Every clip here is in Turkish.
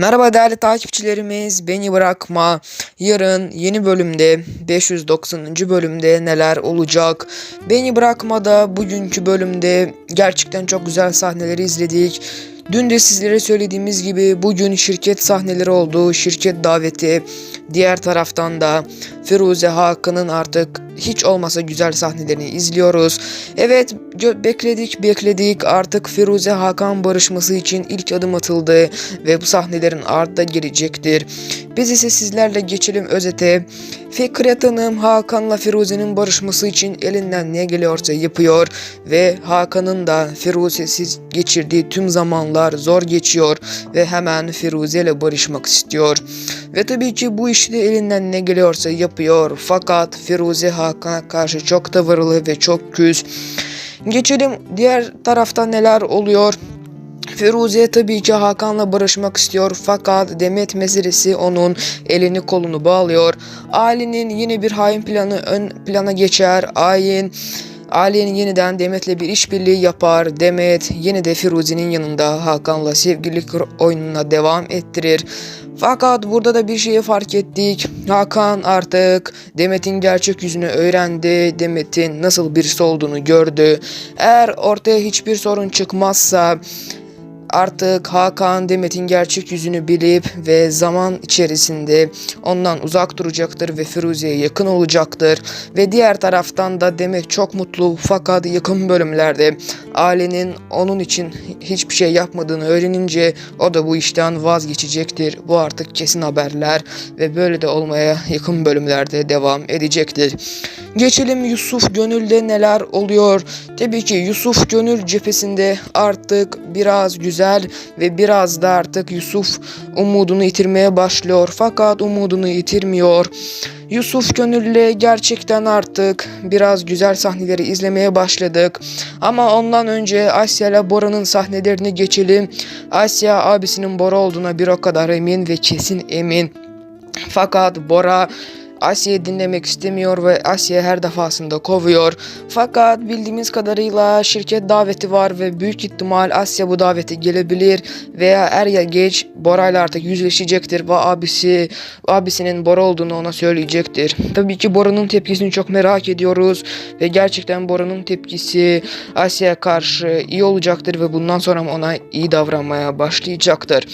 Merhaba değerli takipçilerimiz, beni bırakma. Yarın yeni bölümde 590. bölümde neler olacak? Beni bırakmada bugünkü bölümde gerçekten çok güzel sahneleri izledik. Dün de sizlere söylediğimiz gibi bugün şirket sahneleri oldu, şirket daveti. Diğer taraftan da Firuze Hakan'ın artık hiç olmasa güzel sahnelerini izliyoruz. Evet bekledik bekledik artık Firuze Hakan barışması için ilk adım atıldı ve bu sahnelerin ardında gelecektir. Biz ise sizlerle geçelim özete. Fikret Hanım Hakan'la Firuze'nin barışması için elinden ne geliyorsa yapıyor ve Hakan'ın da Firuze'siz geçirdiği tüm zamanlar zor geçiyor ve hemen Firuze ile barışmak istiyor. Ve tabii ki bu işte elinden ne geliyorsa yapıyor fakat Firuze Hakan'a karşı çok tavırlı ve çok küs. Geçelim diğer tarafta neler oluyor. Firuze tabii ki Hakan'la barışmak istiyor fakat Demet meselesi onun elini kolunu bağlıyor. Ali'nin yine bir hain planı ön plana geçer. Ayin Ali'nin yeniden Demet'le bir işbirliği yapar. Demet yine de Firuze'nin yanında Hakan'la sevgililik oyununa devam ettirir. Fakat burada da bir şeyi fark ettik. Hakan artık Demet'in gerçek yüzünü öğrendi. Demet'in nasıl birisi olduğunu gördü. Eğer ortaya hiçbir sorun çıkmazsa Artık Hakan Demet'in gerçek yüzünü bilip ve zaman içerisinde ondan uzak duracaktır ve Firuze'ye yakın olacaktır. Ve diğer taraftan da Demet çok mutlu fakat yakın bölümlerde ailenin onun için hiçbir şey yapmadığını öğrenince o da bu işten vazgeçecektir. Bu artık kesin haberler ve böyle de olmaya yakın bölümlerde devam edecektir. Geçelim Yusuf Gönül'de neler oluyor? Tabii ki Yusuf Gönül cephesinde artık biraz güzel ve biraz da artık Yusuf umudunu yitirmeye başlıyor. Fakat umudunu yitirmiyor. Yusuf Gönül'le gerçekten artık biraz güzel sahneleri izlemeye başladık. Ama ondan önce Asya ile Bora'nın sahnelerini geçelim. Asya abisinin Bora olduğuna bir o kadar emin ve kesin emin. Fakat Bora Asya'yı dinlemek istemiyor ve Asya her defasında kovuyor. Fakat bildiğimiz kadarıyla şirket daveti var ve büyük ihtimal Asya bu davete gelebilir veya er ya geç Bora ile artık yüzleşecektir ve abisi abisinin Bora olduğunu ona söyleyecektir. Tabii ki Bora'nın tepkisini çok merak ediyoruz ve gerçekten Bora'nın tepkisi Asya'ya karşı iyi olacaktır ve bundan sonra ona iyi davranmaya başlayacaktır.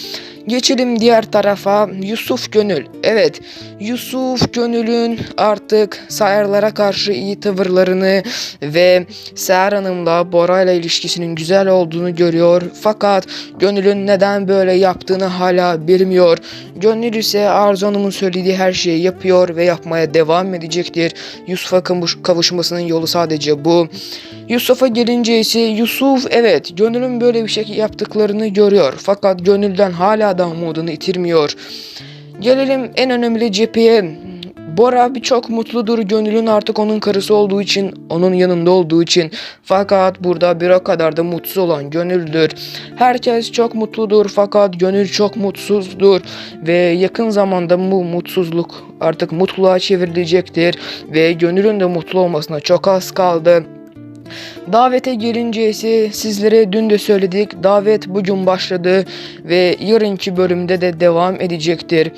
Geçelim diğer tarafa Yusuf Gönül. Evet Yusuf Gönül'ün artık Sayarlara karşı iyi tavırlarını ve Seher Hanım'la Bora ile ilişkisinin güzel olduğunu görüyor. Fakat Gönül'ün neden böyle yaptığını hala bilmiyor. Gönül ise Arzu Hanım'ın söylediği her şeyi yapıyor ve yapmaya devam edecektir. Yusuf'a kavuş- kavuşmasının yolu sadece bu. Yusuf'a gelince ise Yusuf evet Gönül'ün böyle bir şey yaptıklarını görüyor. Fakat Gönül'den da umudunu yitirmiyor. Gelelim en önemli cepheye. Bora birçok mutludur Gönül'ün artık onun karısı olduğu için, onun yanında olduğu için. Fakat burada bir o kadar da mutsuz olan Gönül'dür. Herkes çok mutludur fakat Gönül çok mutsuzdur. Ve yakın zamanda bu mutsuzluk artık mutluluğa çevrilecektir. Ve Gönül'ün de mutlu olmasına çok az kaldı. Davete gelince ise sizlere dün de söyledik. Davet bugün başladı ve yarınki bölümde de devam edecektir.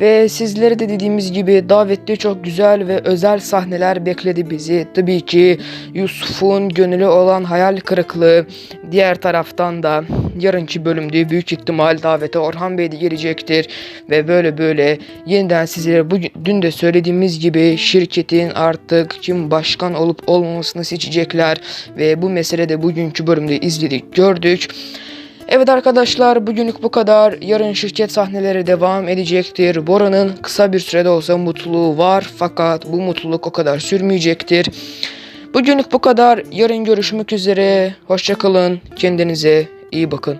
Ve sizlere de dediğimiz gibi davette çok güzel ve özel sahneler bekledi bizi. Tabii ki Yusuf'un gönülü olan hayal kırıklığı. Diğer taraftan da yarınki bölümde büyük ihtimal davete Orhan Bey de gelecektir. Ve böyle böyle yeniden sizlere bugün, dün de söylediğimiz gibi şirketin artık kim başkan olup olmamasını seçecekler. Ve bu mesele de bugünkü bölümde izledik gördük. Evet arkadaşlar bugünlük bu kadar. Yarın şirket sahneleri devam edecektir. Bora'nın kısa bir sürede olsa mutluluğu var fakat bu mutluluk o kadar sürmeyecektir. Bugünlük bu kadar. Yarın görüşmek üzere. Hoşçakalın. Kendinize iyi bakın.